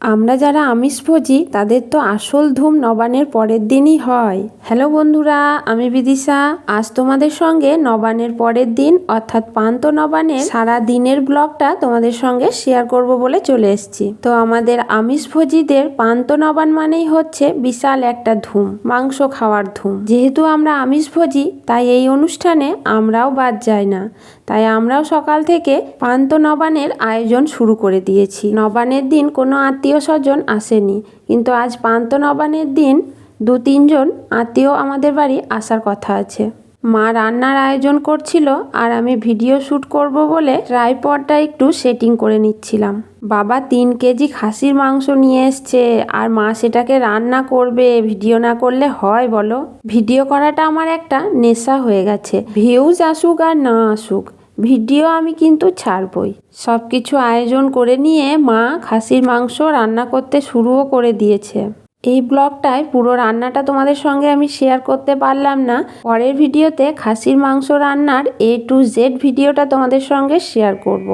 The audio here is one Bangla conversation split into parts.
আমরা যারা আমিষভোজী তাদের তো আসল ধুম নবানের পরের দিনই হয়। হ্যালো বন্ধুরা, আমি বিদিশা। আজ তোমাদের সঙ্গে নবানের পরের দিন, অর্থাৎ পান্ত নবানের সারা দিনের ব্লগটা তোমাদের সঙ্গে শেয়ার করব বলে চলে এসেছি। তো আমাদের আমিষভোজীদের পান্ত নবান মানেই হচ্ছে বিশাল একটা ধুম, মাংস খাওয়ার ধুম। যেহেতু আমরা আমিষভোজী তাই এই অনুষ্ঠানে আমরাও বাদ যাই না। তাই আমরাও সকাল থেকে পান্ত নবানের আয়োজন শুরু করে দিয়েছি। নবানের দিন কোনো আত্মীয় স্বজন আসেনি। কিন্তু আজ পান্ত নবানের দিন দু তিনজন আত্মীয় আমাদের বাড়ি আসার কথা আছে। মা রান্নার আয়োজন করছিল আর আমি ভিডিও শ্যুট করব বলে ট্রাইপডটা একটু সেটিং করে নিচ্ছিলাম। বাবা তিন কেজি খাসির মাংস নিয়ে এসছে আর মা সেটাকে রান্না করবে, ভিডিও না করলে হয় বলো? ভিডিও করাটা আমার একটা নেশা হয়ে গেছে। ভিউজ আসুক আর না আসুক ভিডিও আমি কিন্তু ছাড়বই। সব কিছু আয়োজন করে নিয়ে মা খাসির মাংস রান্না করতে শুরুও করে দিয়েছে। এই ব্লগটায় পুরো রান্নাটা তোমাদের সঙ্গে আমি শেয়ার করতে পারলাম না। পরের ভিডিওতে খাসির মাংস রান্নার এ টু জেড ভিডিওটা তোমাদের সঙ্গে শেয়ার করব।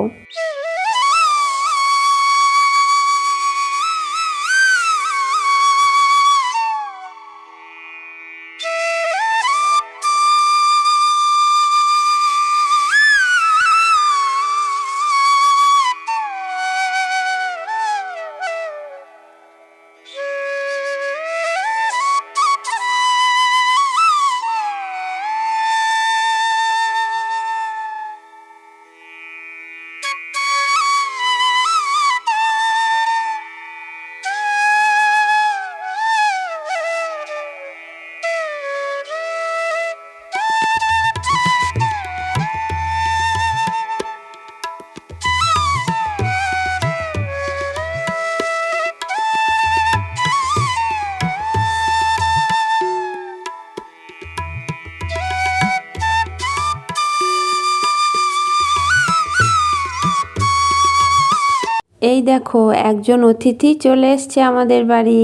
এই দেখো, একজন অতিথি চলে এসছে আমাদের বাড়ি।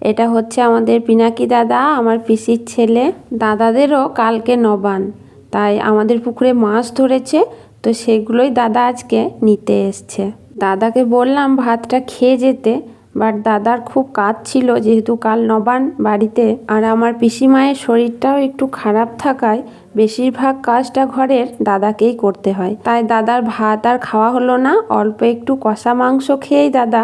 এটা হচ্ছে আমাদের পিনাকি দাদা, আমার পিসির ছেলে। দাদাদেরও কালকে নবান তাই আমাদের পুকুরে মাছ ধরেছে, তো সেগুলোই দাদা আজকে নিতে এসছে। দাদাকে বললাম ভাতটা খেয়ে যেতে বাট দাদার খুব কাজ ছিল, যেহেতু কাল নবান বাড়িতে। আর আমার পিসিমায়ের শরীরটাও একটু খারাপ থাকায় বেশিরভাগ কাজটা ঘরের দাদাকেই করতে হয়। তাই দাদার ভাত আর খাওয়া হলো না, অল্প একটু কষা মাংস খেয়েই দাদা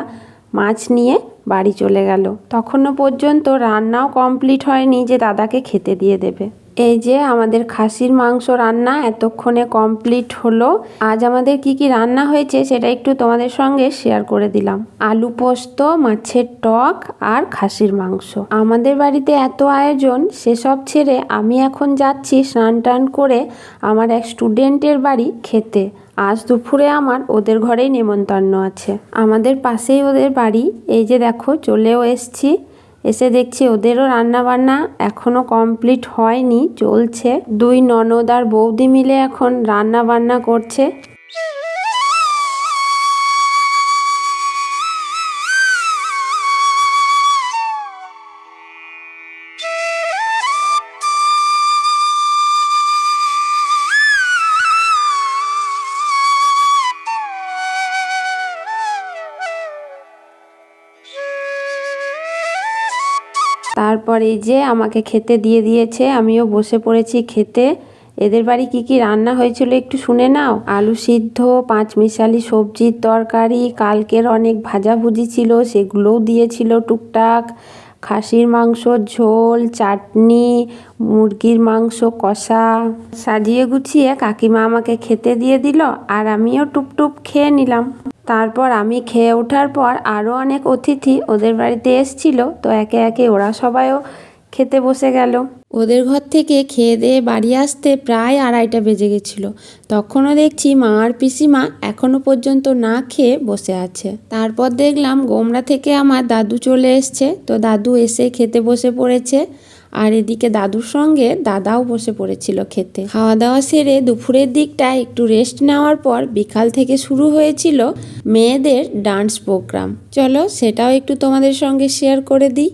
মাছ নিয়ে বাড়ি চলে গেল। তখনও পর্যন্ত রান্নাও কমপ্লিট হয়নি যে দাদাকে খেতে দিয়ে দেবে। এই যে আমাদের খাসির মাংস রান্না এতক্ষণে কমপ্লিট হলো। আজ আমাদের কি কি রান্না হয়েছে সেটা একটু তোমাদের সঙ্গে শেয়ার করে দিলাম। আলু পোস্ত, মাছের টক আর খাসির মাংস। আমাদের বাড়িতে এত আয়োজন, সেসব ছেড়ে আমি এখন যাচ্ছি স্নান টান করে আমার এক স্টুডেন্টের বাড়ি খেতে। আজ দুপুরে আমার ওদের ঘরেই নেমন্তন্ন আছে। আমাদের পাশেই ওদের বাড়ি। এই যে দেখো, চলেও এসছি। এসে দেখছি ওদেরও রান্নাবান্না এখনও কমপ্লিট হয়নি, চলছে। দুই ননদ আর বৌদি মিলে এখন রান্নাবান্না করছে। তারপর এই যে আমাকে খেতে দিয়ে দিয়েছে, আমিও বসে পড়েছি খেতে। এদের বাড়ি কি কি রান্না হয়েছিল একটু শুনে নাও? আলু সিদ্ধ, পাঁচ মিশালি সবজির তরকারি, কালকের অনেক ভাজাভুজি ছিল, সেগুলোও দিয়েছিল টুকটাক। খাসির মাংস, ঝোল, চাটনি, মুরগির মাংস, কষা। সাজিয়ে গুছিয়ে কাকিমা আমাকে খেতে দিয়ে দিল, আর আমিও টুপটুপ খেয়ে নিলাম। তারপর আমি খেয়ে ওঠার পর আরও অনেক অতিথি ওদের বাড়িতে এসছিল, তো একে একে ওরা সবাইও খেতে বসে গেল। ওদের ঘর থেকে খেয়ে দিয়ে বাড়ি আসতে প্রায় আড়াইটা বেজে গেছিল। তখনও দেখছি মা আর পিসিমা এখনও পর্যন্ত না খেয়ে বসে আছে। তারপর দেখলাম গোমরা থেকে আমার দাদু চলে এসছে, তো দাদু এসে খেতে বসে পড়েছে। আর এদিকে দাদুর সঙ্গে দাদাও বসে পড়েছিল খেতে। খাওয়া দাওয়া সেরে দুপুরের দিকটা একটু রেস্ট নেওয়ার পর বিকাল থেকে শুরু হয়েছিল মেয়েদের ডান্স প্রোগ্রাম চলো সেটাও একটু তোমাদের সঙ্গে শেয়ার করে দিই।